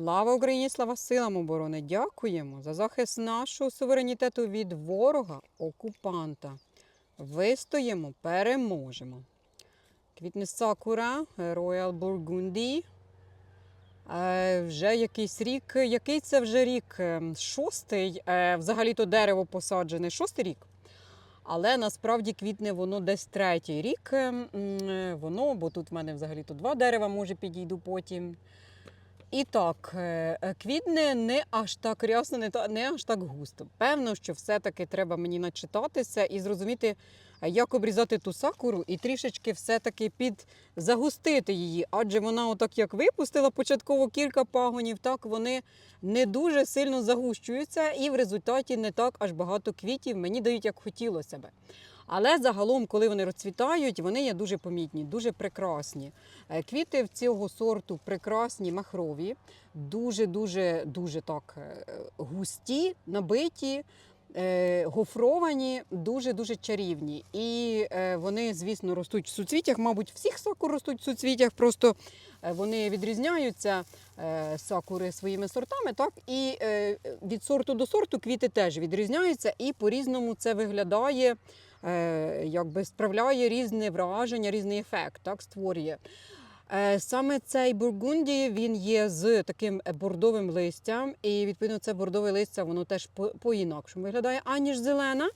Слава Україні, слава силам оборони! Дякуємо за захист нашого суверенітету від ворога, окупанта. Вистоїмо, переможемо. Квітне сакура, Royal Burgundy. Е, Вже якийсь рік. Який це вже рік? Е, Шостий. Е, Взагалі-то дерево посаджене шостий рік. Але насправді квітне воно десь третій рік. Е, м, е, Воно, бо тут в мене взагалі-то два дерева, може підійду потім. І так, е, е, квітне не аж так рясно, не, не аж так густо. Певно, що все-таки треба мені начитатися і зрозуміти, е, як обрізати ту сакуру і трішечки все-таки під загустити її. Адже вона, отак як випустила початково кілька пагонів, так вони не дуже сильно загущуються, і в результаті не так аж багато квітів мені дають, як хотілося би. Але загалом, коли вони розцвітають, вони є дуже помітні, дуже прекрасні. Е, Квіти в цього сорту прекрасні, махрові, дуже дуже так е, густі, набиті. е, Гофровані, дуже дуже чарівні. І вони, звісно, ростуть в суцвіттях. Мабуть, всіх сакур ростуть в суцвіттях, просто вони відрізняються сакури своїми сортами. Так і від сорту до сорту квіти теж відрізняються, і по-різному це виглядає якби справляє різне враження, різний ефект, так створює. Е, Саме цей бургунді він є з таким бордовим листям, і відповідно це бордове листя воно теж по- по-інакшому виглядає, аніж зелена.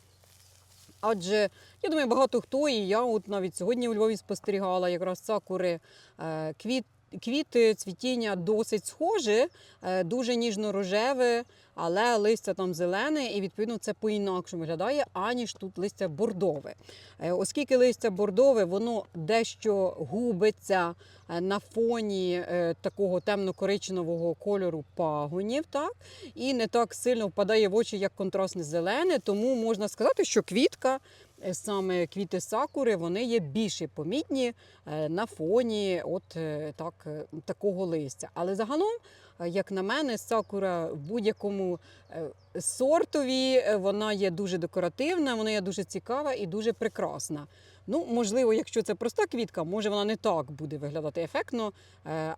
Адже я думаю, багато хто, і я от навіть сьогодні у Львові спостерігала якраз сакури, е, квіт, квіти, цвітіння досить схожі, е, дуже ніжно-рожеве, але листя там зелене, і відповідно це по-інакшому виглядає, аніж тут листя бордове. Е, Оскільки листя бордове, воно дещо губиться е, на фоні е, такого темно-коричневого кольору пагонів, так? і не так сильно впадає в очі, як контрастне зелене, тому можна сказати, що квітка. Е, Саме квіти сакури вони є більше помітні е, на фоні от е, так, такого листя. Але загалом, як на мене, сакура в будь-якому сортові вона є дуже декоративна, вона є дуже цікава і дуже прекрасна. Ну, можливо, якщо це проста квітка, може вона не так буде виглядати ефектно,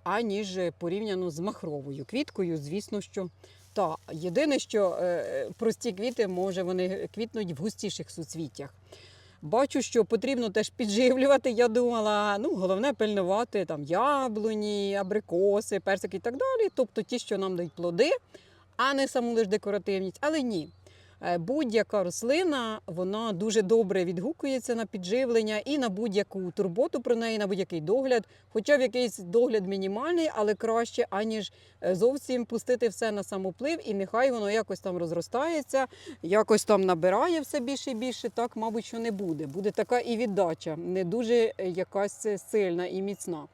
аніж порівняно з махровою квіткою. Звісно, що та єдине, що е, прості квіти, може, вони квітнуть в густіших суцвіттях. Бачу, що потрібно теж підживлювати. Я думала, ну головне пильнувати там яблуні, абрикоси, персики і так далі. Тобто ті, що нам дають плоди, а не саму лише декоративність. Але ні. Е, Будь-яка рослина вона дуже добре відгукується на підживлення і на будь-яку турботу про неї, на будь-який догляд. Хоча б якийсь догляд мінімальний, але краще, аніж е, зовсім пустити все на самоплив, і нехай воно якось там розростається, якось там набирає все більше і більше. Так, мабуть, що не буде. Буде така і віддача, не дуже е, якась сильна і міцна.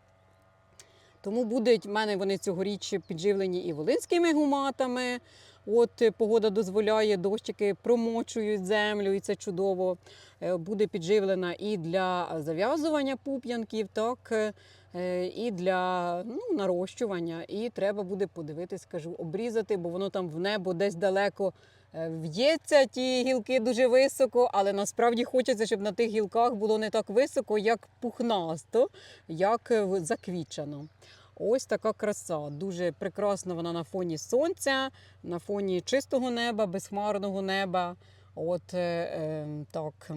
Тому будуть в мене вони цьогоріч підживлені і волинськими гуматами. От е, погода дозволяє, дощики промочують землю, і це чудово. Е, Буде підживлена і для зав'язування пуп'янків, так е, і для ну, нарощування. І треба буде подивитись, кажу, обрізати, бо воно там в небо десь далеко в'ється. Ті гілки дуже високо, але насправді хочеться, щоб на тих гілках було не так високо, як пухнасто, як заквічано. Ось така краса. Дуже прекрасна вона на фоні сонця, на фоні чистого неба, безхмарного неба. От е, е, так.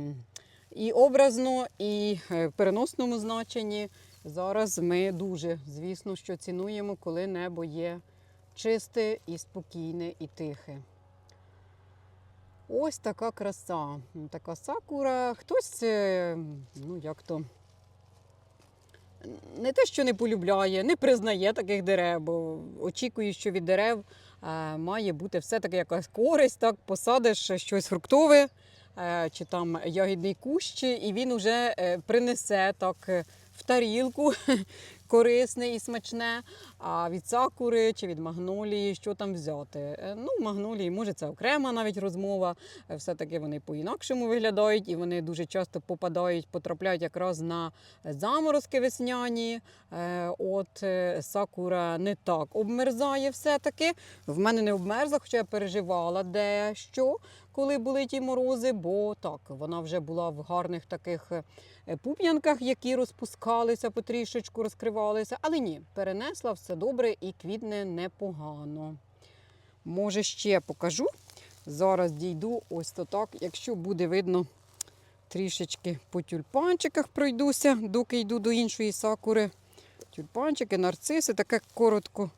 І образно, і е, в переносному значенні. Зараз ми дуже, звісно, що цінуємо, коли небо є чисте і спокійне, і тихе. Ось така краса. Така сакура. Хтось, е, ну як то, не те, що не полюбляє, не признає таких дерев, бо очікує, що від дерев е, має бути все-таки якась користь, так, посадиш щось фруктове е, чи там ягідний кущ, і він вже е, принесе так в тарілку корисне і смачне. А від сакури чи від магнолії, що там взяти? Е, Ну, магнолії, може, це окрема навіть розмова. Е, Все-таки вони по-інакшому виглядають, і вони дуже часто попадають, потрапляють якраз на заморозки весняні. Е, От сакура не так обмерзає все-таки. В мене не обмерзла, хоча я переживала дещо, коли були ті морози, бо так, вона вже була в гарних таких е, пуп'янках, які розпускалися, потрішечку розкривалися. Але ні, перенесла все добре і квітне непогано. Може, ще покажу. Зараз дійду ось то так, якщо буде видно, трішечки по тюльпанчиках пройдуся, доки йду до іншої сакури. Тюльпанчики, нарциси, таке коротко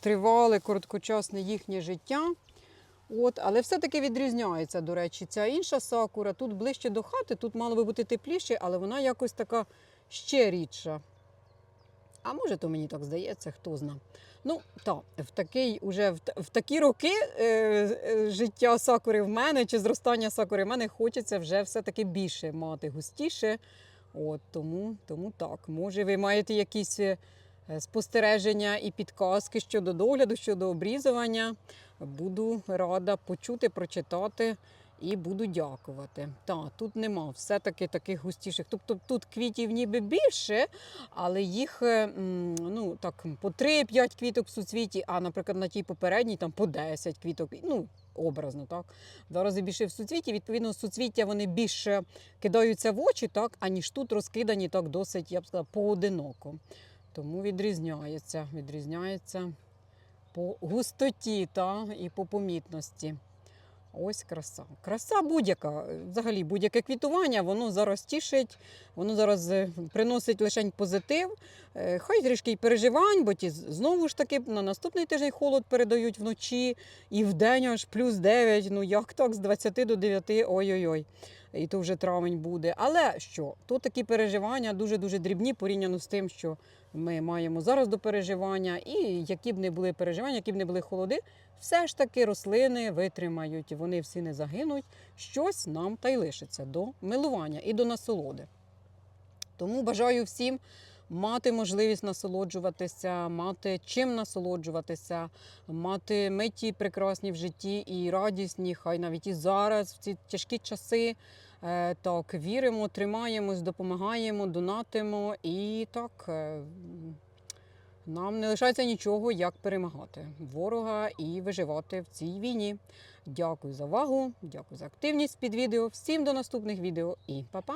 тривале, короткочасне їхнє життя. От, але все-таки відрізняється, до речі, ця інша сакура. Тут ближче до хати, тут мало би бути тепліше, але вона якось така ще рідша. А може, то мені так здається, хто зна. Ну, так, в, такий, уже, в, в такі роки е, е, життя сакури в мене чи зростання сакури в мене хочеться вже все-таки більше мати густіше. От, тому, тому так. Може, ви маєте якісь е, спостереження і підказки щодо догляду, щодо обрізування. Буду рада почути, прочитати і буду дякувати. Так, тут нема все-таки таких густіших. Тобто тут квітів ніби більше, але їх е, ну, так, по 3-5 квіток в суцвіті, а, наприклад, на тій попередній там по 10 квіток. Ну, образно, так. Два рази більше в суцвіті. Відповідно, суцвіття вони більше кидаються в очі, так, аніж тут розкидані так досить, я б сказала, поодиноко. Тому відрізняється, відрізняється по густоті та, і по помітності. Ось краса. Краса будь-яка. Взагалі, будь-яке квітування, воно зараз тішить, воно зараз е, приносить лише позитив. Е, Хай трішки й переживань, бо ті знову ж таки на наступний тиждень холод передають вночі і вдень аж плюс 9. Ну як так, з 20 до 9, ой-ой-ой. І то вже травень буде. Але що? То такі переживання дуже-дуже дрібні порівняно з тим, що ми маємо зараз до переживання, і які б не були переживання, які б не були холоди, все ж таки рослини витримають, вони всі не загинуть. Щось нам та й лишиться до милування і до насолоди. Тому бажаю всім мати можливість насолоджуватися, мати чим насолоджуватися, мати миті прекрасні в житті і радісні, хай навіть і зараз, в ці тяжкі часи. Е, Так, віримо, тримаємось, допомагаємо, донатимо і так. е, Нам не лишається нічого, як перемагати ворога і виживати в цій війні. Дякую за увагу, дякую за активність під відео. Всім до наступних відео і па-па!